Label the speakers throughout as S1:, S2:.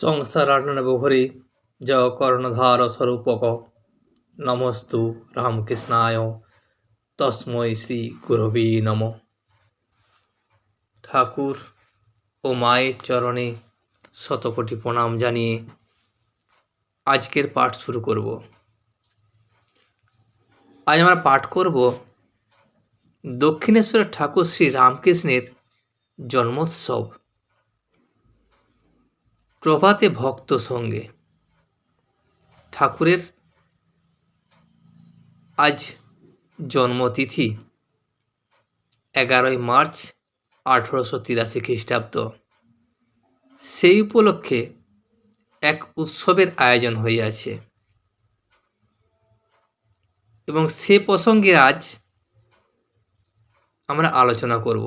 S1: সংসারার্ণবহরি য কর্ণধার স্বরূপক। নমস্তু রামকৃষ্ণায়, তস্মৈ শ্রী গুরবী নম। ঠাকুর ও মায়ের চরণে শতকোটি প্রণাম জানিয়ে আজকের পাঠ শুরু করব। আজ আমরা পাঠ করব দক্ষিণেশ্বরের ঠাকুর শ্রী রামকৃষ্ণের জন্মোৎসব। প্রভাতে ভক্ত সঙ্গে। ঠাকুরের আজ জন্মতিথি এগারোই মার্চ আঠেরোশো তিরাশি খ্রিস্টাব্দ। সেই উপলক্ষে এক উৎসবের আয়োজন হইয়াছে। এবং সে প্রসঙ্গে আজ আমরা আলোচনা করব।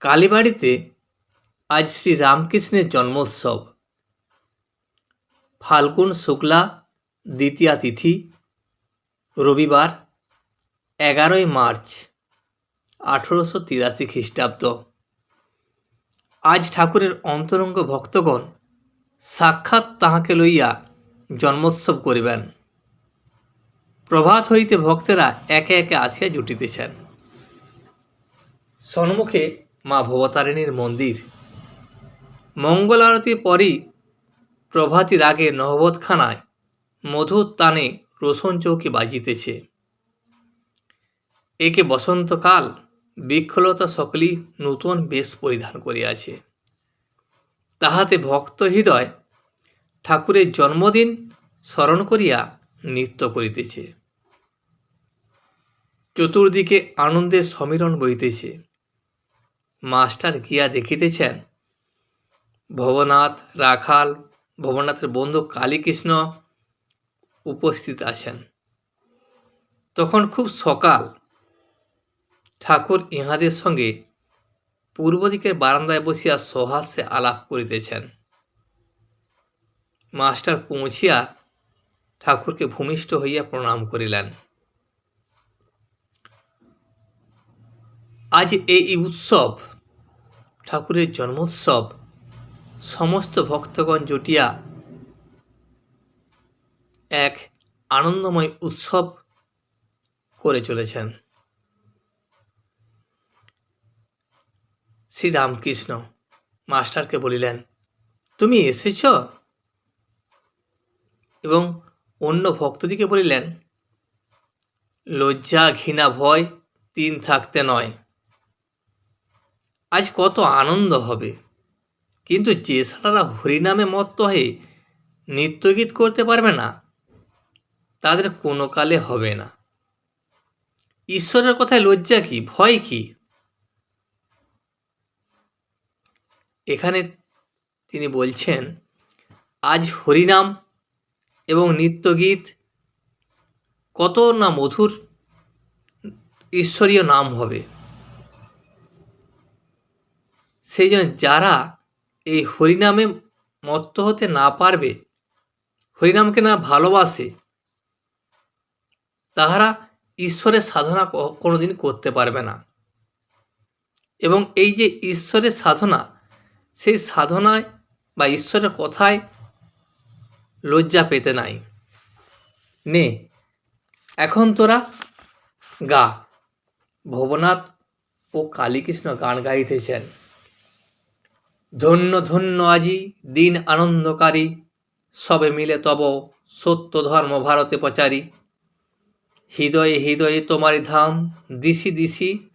S1: কালীবাড়িতে আজ শ্রী রামকৃষ্ণের জন্মোৎসব। ফাল্গুন শুক্লা, দ্বিতীয়া তিথি, রবিবার, এগারোই মার্চ, আঠেরোশো তিরাশি খ্রিস্টাব্দ। আজ ঠাকুরের অন্তরঙ্গ ভক্তগণ সাক্ষাৎ তাহাকে লইয়া জন্মোৎসব করিবেন। প্রভাত হইতে ভক্তেরা একে একে আসিয়া জুটিতেছেন। সন্মুখে মা ভবতারিণীর মন্দির মঙ্গল আরতি পরই প্রভাতির রাগে নহবতখানায় মধুর তানে রোশন চৌকি বাজিতেছে। একে বসন্তকাল, বৃক্ষলতা সকলেই নূতন বেশ পরিধান করিয়াছে। তাহাতে ভক্ত হৃদয় ঠাকুরের জন্মদিন স্মরণ করিয়া নৃত্য করিতেছে। চতুর্দিকে আনন্দের সমীরণ বইতেছে মাস্টার গিয়া দেখিতেছেন ভবনাথ রাখাল, ভবনাথের বন্ধু কালীকৃষ্ণ উপস্থিত আছেন। তখন খুব সকাল। ঠাকুর ইহাদের সঙ্গে পূর্ব দিকের বারান্দায় বসিয়া সহাস্যে আলাপ করিতেছেন। মাস্টার পৌঁছিয়া ঠাকুরকে ভূমিষ্ঠ হইয়া প্রণাম করিলেন। আজ এই উৎসব, ঠাকুরের জন্মোৎসব সমস্ত ভক্তগণ জুটিয়া এক আনন্দময় উৎসব করে চলেছেন। শ্রীরামকৃষ্ণ মাস্টারকে বলিলেন, তুমি এসেছ? এবং অন্য ভক্তদিকে বলিলেন, লজ্জা, ঘৃণা, ভয় তিন থাকতে নয়। আজ কত আনন্দ হবে! কিন্তু যে সারারা হরিনামে মত্ত হয়ে নৃত্যগীত করতে পারবে না, তাদের কোনো কালে হবে না। ঈশ্বরের কথায় লজ্জা কি, ভয় কি? এখানে তিনি বলছেন, আজ হরিনাম এবং নৃত্যগীত কত না মধুর ঈশ্বরীয় নাম হবে। সেই জন্য যারা এই হরিনামে মত্ত হতে না পারবে, হরিনামকে না ভালোবাসে, তাহারা ঈশ্বরের সাধনা কোনোদিন করতে পারবে না। এবং এই যে ঈশ্বরের সাধনা, সেই সাধনায় বা ঈশ্বরের কথায় লজ্জা পেতে নাই। নে, এখন তোরা গা। ভবনাথ ও কালীকৃষ্ণ গান গাইতেছেন। ধন্য ধন্য আজি দিন আনন্দকারী। সবে মিলে তব সত্য ধর্ম ভারতে প্রচারী। হৃদয়ে হৃদয়ে তোমারি ধাম, দিশি দিশি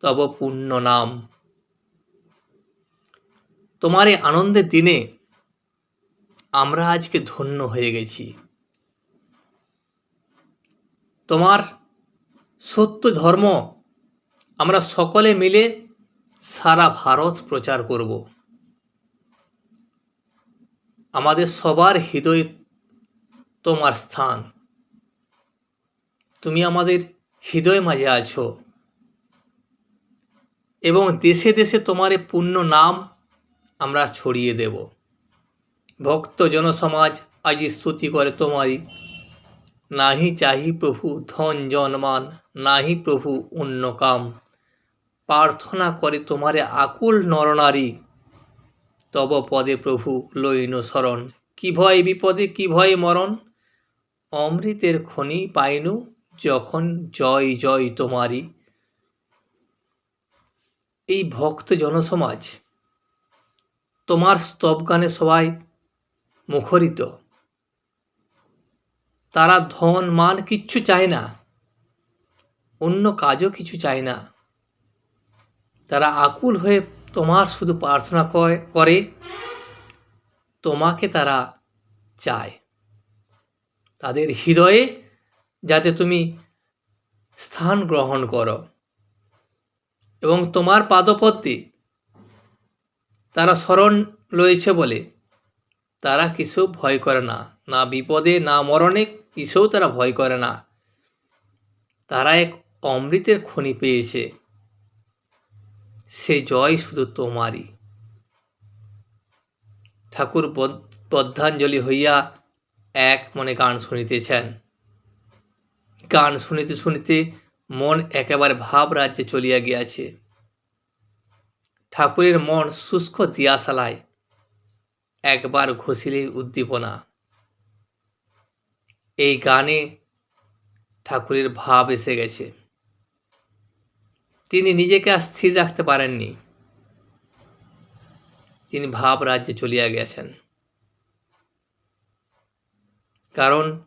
S1: তব পুণ্য নাম। তোমার এই আনন্দের দিনে আমরা আজকে ধন্য হয়ে গেছি। তোমার সত্য ধর্ম আমরা সকলে মিলে সারা ভারত প্রচার করব। আমাদের সবার হৃদয় তোমার স্থান। তুমি আমাদের হৃদয় মাঝে আছো। এবং দেশে দেশে তোমার পূর্ণ নাম আমরা ছড়িয়ে দেব। ভক্ত জনসমাজ আজ স্তুতি করে তোমারই। নাহি চাহি প্রভু ধন জনমান, নাহি প্রভু অন্য কাম। প্রার্থনা করে তোমারে আকুল নরনারী। তব পদে প্রভু লইন শরণ। কি ভয় বিপদে, কি ভয় মরণ? অমৃতের খনি পাইনু, যখন জয় জয় তোমারই এই ভক্ত জনসমাজ, তোমার স্তব গানে সবাই মুখরিত। তারা ধন, মান কিচ্ছু চায় না, অন্য কাজও কিছু চায় না। তারা আকুল হয়ে তোমার শুধু প্রার্থনা করে, তোমাকে তারা চায়। তাদের হৃদয়ে যাতে তুমি স্থান গ্রহণ করো। এবং তোমার পাদপদ্মে তারা স্মরণ রয়েছে বলে তারা কিছু ভয় করে না। না বিপদে, না মরণে কিছুও তারা ভয় করে না। তারা এক অমৃতের খনি পেয়েছে। সে জয় শুধু তোমারই। ঠাকুর বদ্ধাঞ্জলি হইয়া এক মনে গান শুনিতেছেন। গান শুনিতে শুনিতে মন একেবারে ভাব রাজ্যে চলিয়া গিয়াছে। ঠাকুরের মন শুষ্ক দিয়াশালায় একবার ঘষিলেই উদ্দীপনা। এই গানে ঠাকুরের ভাব এসে গেছে। তিনি নিজেকে আর স্থির রাখতে পারেননি। তিনি ভাব রাজ্যে চলিয়া গেছেন। কারণ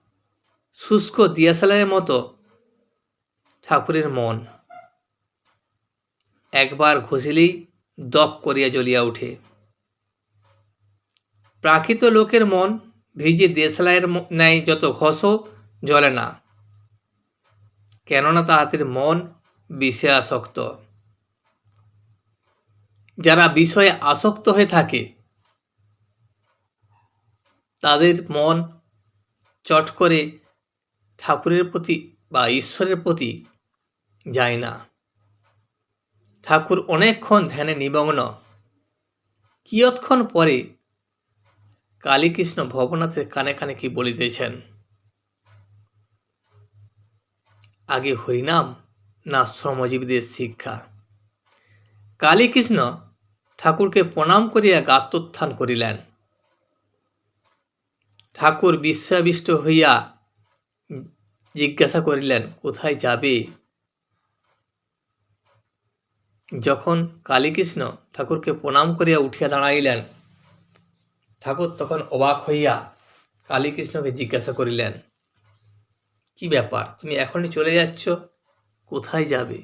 S1: শুষ্ক দিয়াশালাইয়ের মতো ঠাকুরের মন একবার ঘষিলেই দপ করিয়া জ্বলিয়া উঠে প্রাকৃত লোকের মন ভিজে দেশলাইয়ের ন্যায় যত ঘষো, জ্বলে না। কেননা তাহাদের মন বিষে আসক্ত। যারা বিষয়ে আসক্ত হয়ে থাকে, তাদের মন চট করে ঠাকুরের প্রতি বা ঈশ্বরের প্রতি যায় না। ঠাকুর অনেকক্ষণ ধ্যানে নিমগ্ন। কিয়ৎক্ষণ পরে কালীকৃষ্ণ ভবনাথের কানে কানে কি বলিতেছেন? আগে হরিনাম না শ্রমজীবীদের শিক্ষা। কালীকৃষ্ণ ঠাকুরকে প্রণাম করিয়া গাত্রোত্থান করিলেন। ঠাকুর বিশ্বাবিষ্ট হইয়া জিজ্ঞাসা করিলেন, কোথায় যাবে? যখন কালীকৃষ্ণ ঠাকুরকে প্রণাম করিয়া উঠিয়া দাঁড়াইলেন, ঠাকুর তখন অবাক হইয়া কালীকৃষ্ণকে জিজ্ঞাসা করিলেন, কি ব্যাপার? তুমি এখনই চলে যাচ্ছ? কোথায় যাবে?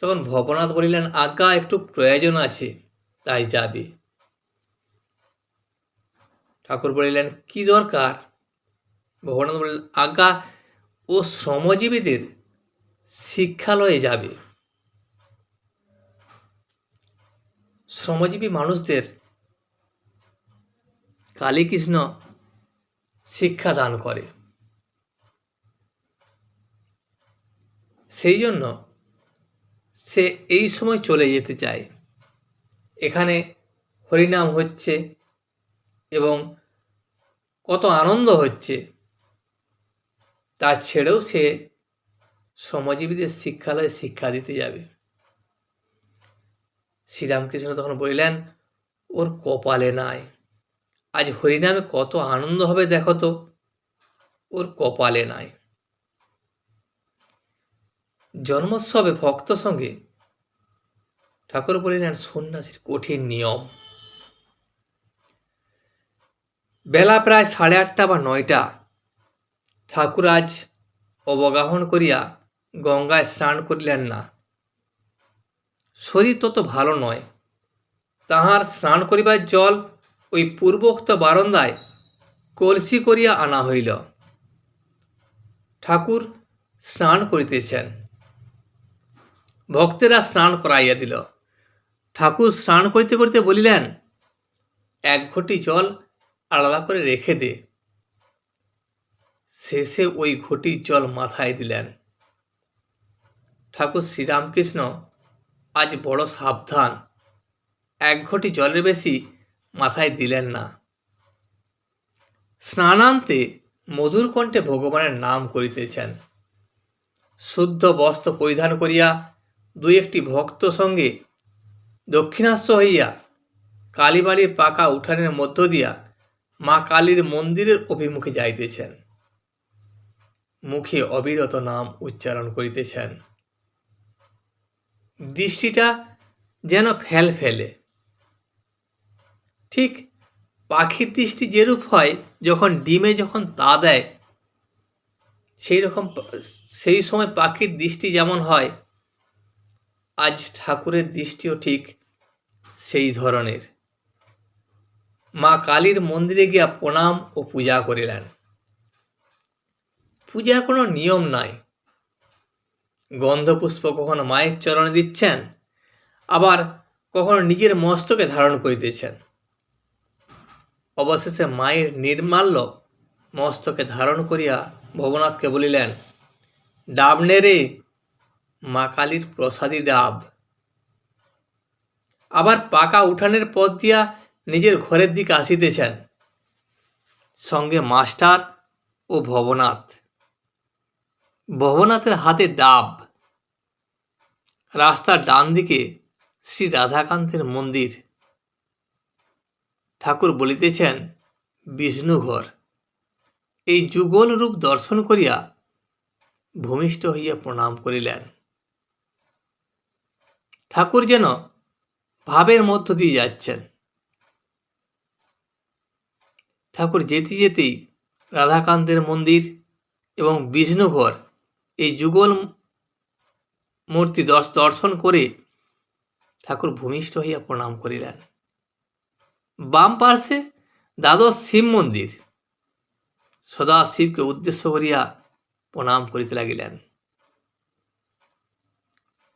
S1: তখন ভবনাথ বলিলেন, আজ্ঞা, একটু প্রয়োজন আছে, তাই যাবে। ঠাকুর বলিলেন, কি দরকার? ভবনাথ বললেন, আজ্ঞা, ও শ্রমজীবীদের শিক্ষালয়ে যাবে। শ্রমজীবী মানুষদের কালীকৃষ্ণ শিক্ষা দান করে। সেই জন্য সে এই সময় চলে যেতে চায়। এখানে হরিনাম হচ্ছে এবং কত আনন্দ হচ্ছে। তা ছেড়েও সে শ্রমজীবীদের শিক্ষালয়ে শিক্ষা দিতে যাবে। শ্রীরামকৃষ্ণ তখন বলিলেন, ওর কপালে নাই। আজ হরিনামে কত আনন্দ হবে দেখো তো। ওর কপালে নাই। জন্মোৎসবে ভক্ত সঙ্গে ঠাকুর বলিলেন, সন্ন্যাসীর কঠিন নিয়ম। বেলা প্রায় সাড়ে আটটা বা নয়টা, ঠাকুর আজ অবগাহন করিয়া গঙ্গায় স্নান করিলেন না। শরীর তত ভালো নয়। তাহার স্নান করিবার জল ওই পূর্বোক্ত বারন্দায় কলসি করিয়া আনা হইল। ঠাকুর স্নান করিতেছেন। ভক্তেরা স্নান করাইয়া দিল। ঠাকুর স্নান করিতে করিতে বলিলেন, এক ঘটি জল আলাদা করে রেখে দে। শেষে ওই ঘটির জল মাথায় দিলেন। ঠাকুর শ্রীরামকৃষ্ণ, আজ বড় সাবধান, এক ঘটি জলের বেশি মাথায় দিলেন না। স্নানান্তে মধুর কণ্ঠে ভগবানের নাম করিতেছেন। শুদ্ধ বস্ত্র পরিধান করিয়া দুই একটি ভক্ত সঙ্গে দক্ষিণাস্য হইয়া কালীবাড়ির পাকা উঠানের মধ্য দিয়া মা কালীর মন্দিরের অভিমুখে যাইতেছেন। মুখে অবিরত নাম উচ্চারণ করিতেছেন। দৃষ্টিটা যেন ফেল ফেলে। ঠিক পাখির দৃষ্টি যেরূপ হয়, যখন ডিমে যখন তা দেয় সেই রকম সেই সময় পাখির দৃষ্টি যেমন হয় আজ ঠাকুরের দৃষ্টিও ঠিক সেই ধরনের। মা কালীর মন্দিরে গিয়া প্রণাম ও পূজা করিলেন। পূজার কোনো নিয়ম নাই। গন্ধপুষ্প কখনো মায়ের চরণে দিচ্ছেন, আবার কখনো নিজের মস্তকে ধারণ করিতেছেন। অবশেষে মায়ের নির্মাল্য মস্তকে ধারণ করিয়া ভবনাথকে বলিলেন ডাব নে রে মা কালীর প্রসাদী ডাব। আবার পাকা উঠানের পথ দিয়া নিজের ঘরের দিকে আসিতেছেন। সঙ্গে মাস্টার ও ভবনাথ। ভবনাথের হাতে ডাব। রাস্তার ডান দিকে শ্রী রাধাকান্তের মন্দির। ঠাকুর বলিতেছেন, বিষ্ণুঘর। এই যুগল রূপ দর্শন করিয়া ভূমিষ্ঠ হইয়া প্রণাম করিলেন। ঠাকুর যেন ভাবের মধ্য দিয়ে যাচ্ছেন। ঠাকুর যেতে যেতেই রাধাকান্তের মন্দির এবং বিষ্ণুঘর এই যুগল মূর্তি দশ দর্শন করে ঠাকুর ভূমিষ্ঠ হইয়া প্রণাম করিলেন। বাম পার্শ্বে দ্বাদশ শিব মন্দির। সদা শিবকে উদ্দেশ্য করিয়া প্রণাম করিতে লাগিলেন।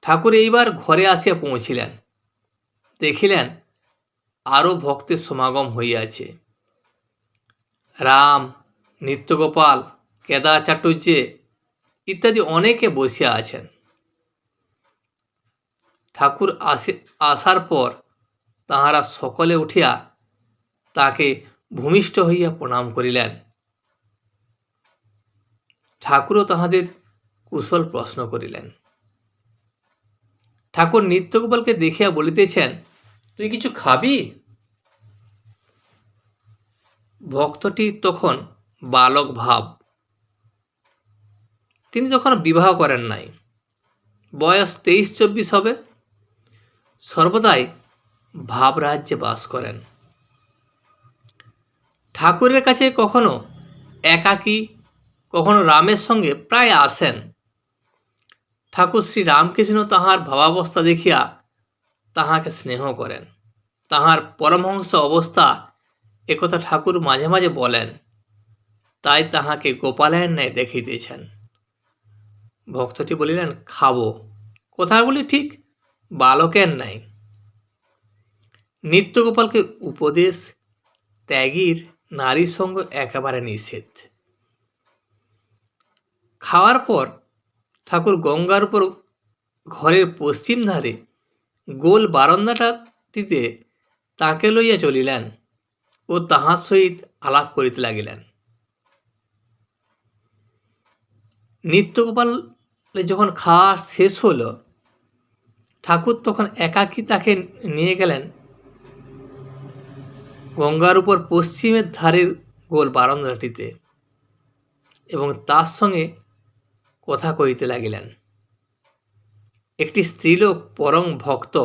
S1: ঠাকুর এইবার ঘরে আসিয়া পৌঁছিলেন। দেখিলেন আরও ভক্তের সমাগম হইয়াছে। রাম, নিত্যগোপাল, কেদার চাটুর্যে ইত্যাদি অনেকে বসিয়া আছেন। ঠাকুর আসে, আসার পর তাহারা সকলে উঠিয়া তাকে ভূমিষ্ঠ হইয়া প্রণাম করিলেন। ঠাকুরও তাহাদের কুশল প্রশ্ন করিলেন। ঠাকুর নিত্যগোপালকে দেখিয়া বলিতেছেন, তুই কিছু খাবি? ভক্তটি তখন বালক ভাব। তিনি তখন বিবাহ করেন নাই। বয়স তেইশ চব্বিশ হবে। সর্বদাই ভাবরাজ্যে বাস করেন। ঠাকুরের কাছে কখনো একাকী, কখনো রামের সঙ্গে প্রায় আসেন। ঠাকুর শ্রী রামকৃষ্ণ তাহার ভাবাবস্থা দেখিয়া তাহাকে স্নেহ করেন। তাহার পরমহংস অবস্থা একথা ঠাকুর মাঝে মাঝে বলেন, তাই তাহাকে গোপালের ন্যায় দেখিতেছেন। ভক্তটি বলিলেন, খাব। কথাগুলি ঠিক, বালকের নাই। নিত্যগোপালকে উপদেশ, ত্যাগীর নারীর সঙ্গ একেবারে নিষেধ। খাওয়ার পর ঠাকুর গঙ্গার উপর ঘরের পশ্চিম ধারে গোল বারান্দাটাটিতে তাকে লইয়া চলিলেন ও তাহার সহিত আলাপ করিতে লাগিলেন। নিত্যগোপাল যখন খাওয়া শেষ হলো ঠাকুর তখন একাকী তাকে নিয়ে গেলেন গঙ্গার উপর পশ্চিমের ধারের গোল বারান্দাটিতে এবং তার সঙ্গে কথা কহিতে লাগিলেন। একটি স্ত্রীলোক পরং ভক্ত,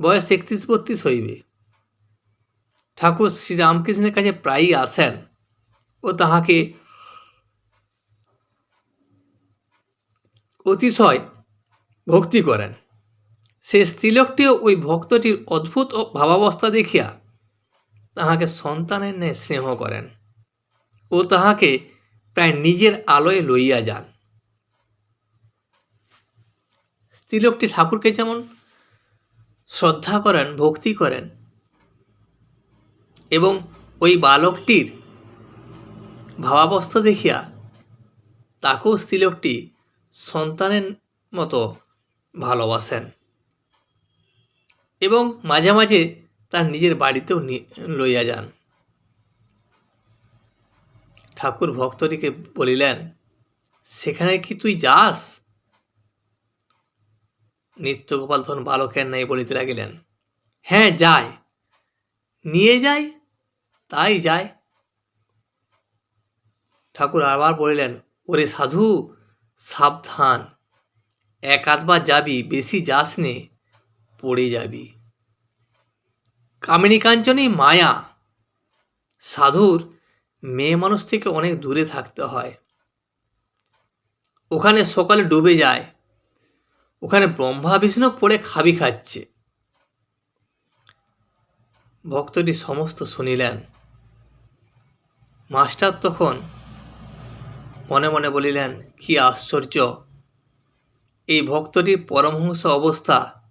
S1: বয়স একত্রিশ বত্রিশ হইবে। ঠাকুর শ্রীরামকৃষ্ণের কাছে প্রায়ই আসেন ও তাহাকে অতিশয় ভক্তি করেন। সে স্ত্রীলোকটিও ওই ভক্তটির অদ্ভুত ও ভাবাবস্থা দেখিয়া তাহাকে সন্তানের ন্যায় স্নেহ করেন ও তাহাকে প্রায় নিজের আলোয় লইয়া যান। স্ত্রীলোকটি ঠাকুরকে যেমন শ্রদ্ধা করেন, ভক্তি করেন এবং ওই বালকটির ভাবাবস্থা দেখিয়া তাকেও স্ত্রীলোকটি সন্তানের মতো ভালোবাসেন এবং মাঝে মাঝে তার নিজের বাড়িতেও লইয়া যান। ঠাকুর ভক্তটিকে বলিলেন, সেখানে কি তুই যাস? নিত্যগোপাল তখন বালকের নাই বলিতে লাগিলেন হ্যাঁ যাই। নিয়ে যাই, তাই যায় ঠাকুর আবার বলিলেন, ওরে সাধু, সাবধান। এক আধবার যাবি, বেশি যাস নে, পড়ে যাবি। কামিনী কাঞ্চনই মায়া। সাধুর মেয়ে মানুষ থেকে অনেক দূরে থাকতে হয়। ওখানে সকালে ডুবে যায়। ওখানে ব্রহ্মা বিষ্ণু পড়ে খাবি খাচ্ছে। ভক্তটি সমস্ত শুনিলেন। মাস্টার তখন মনে মনে বলিলেন, কি আশ্চর্য! এই ভক্তটির পরমহংস অবস্থা।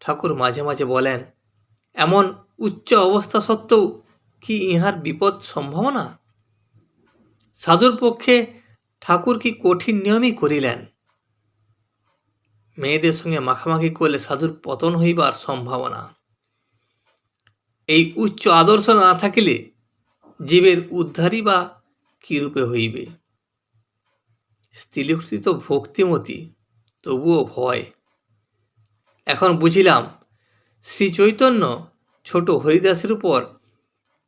S1: ঠাকুর মাঝে মাঝে বলেন, এমন উচ্চ অবস্থা সত্ত্বেও কি ইহার বিপদ সম্ভাবনা? সাধুর পক্ষে ঠাকুর কি কঠিন নিয়মই করিলেন? মেয়েদের সঙ্গে মাখামাখি করলে সাধুর পতন হইবার সম্ভাবনা। এই উচ্চ আদর্শ না থাকিলে জীবের উদ্ধারই বা কীরূপে হইবে? স্ত্রীলোকটি তো ভক্তিমতী, তবুও ভয়। এখন বুঝিলাম, শ্রী চৈতন্য ছোট হরিদাসের উপর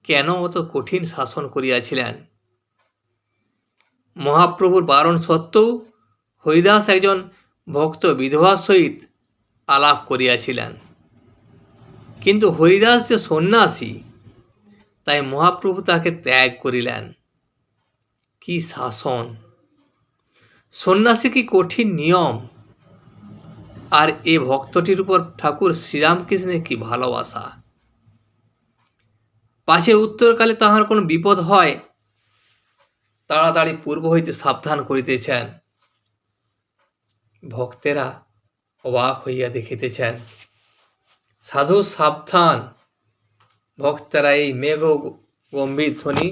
S1: কেন অত কঠিন শাসন করিয়াছিলেন? মহাপ্রভুর বারণ সত্ত্বেও হরিদাস একজন ভক্ত বিধবার সহিত আলাপ করিয়াছিলেন। কিন্তু হরিদাস যে সন্ন্যাসী, তাই মহাপ্রভু তাকে ত্যাগ করিলেন। কি শাসন? সন্ন্যাসী কি কঠিন নিয়ম? আর এ ভক্তটির উপর ঠাকুর শ্রীরামকৃষ্ণের কি ভালোবাসা? পাশে উত্তরকালে তাহার কোনো বিপদ হয়? তাড়াতাড়ি পূর্ব হইতে সাবধান করিতেছেন। ভক্তেরা অবাক হইয়া দেখিতেছেন। সাধু সাবধান। ভক্তেরা এই মেঘ গম্ভীর ধ্বনি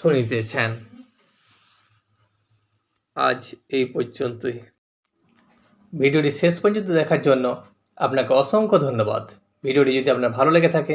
S1: শুনিতেছেন। আজ এই পর্যন্তই। ভিডিওটি শেষ পর্যন্ত দেখার জন্য আপনাকে অসংখ্য ধন্যবাদ। ভিডিওটি যদি আপনার ভালো লেগে থাকে